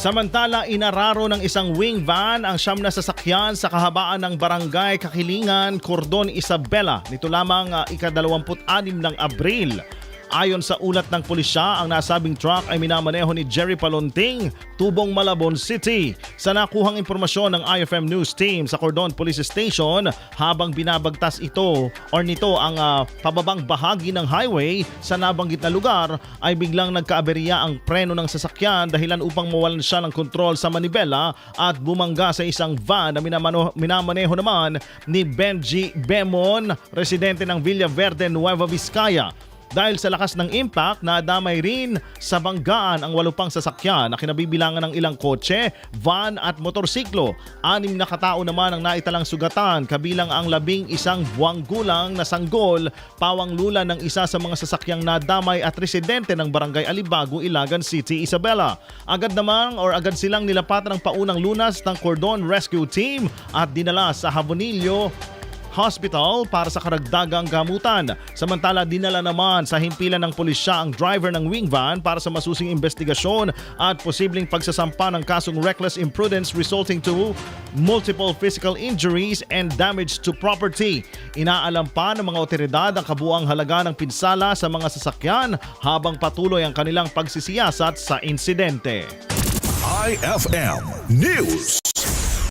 Samantala, inararo ng isang wing van ang siyam na sasakyan sa kahabaan ng barangay Kakilingan, Cordon Isabela. Nito lamang uh, ika-26 ng Abril. Ayon sa ulat ng pulisya, ang nasabing truck ay minamaneho ni Jerry Palonting, Tubong Malabon City. Sa nakuhang impormasyon ng IFM News Team sa Cordon Police Station, habang binabagtas ito or nito ang ah, pababang bahagi ng highway sa nabanggit na lugar, ay biglang nagkaaberya ang preno ng sasakyan dahilan upang mawalan siya ng kontrol sa manibela at bumangga sa isang van na minamano, minamaneho naman ni Benji Bemon, residente ng Villaverde, Nueva Vizcaya. Dahil sa lakas ng impact, nadamay rin sa banggaan ang walupang sasakyan na kinabibilangan ng ilang kotse, van at motorsiklo. Anim na katao naman ang naitalang sugatan kabilang ang labing isang buwang gulang na sanggol, pawang lula ng isa sa mga sasakyang nadamay at residente ng barangay Alibago, Ilagan City, Isabela. Agad namang or agad silang nilapatan ng paunang lunas ng Cordon Rescue Team at dinala sa Habonillo Hospital para sa karagdagang gamutan. Samantala, dinala naman sa himpilan ng pulisya ang driver ng wing van para sa masusing investigasyon at posibleng pagsasampa ng kasong reckless imprudence resulting to multiple physical injuries and damage to property. Inaalam pa ng mga otoridad ang kabuang halaga ng pinsala sa mga sasakyan habang patuloy ang kanilang pagsisiyasat sa insidente. IFM News.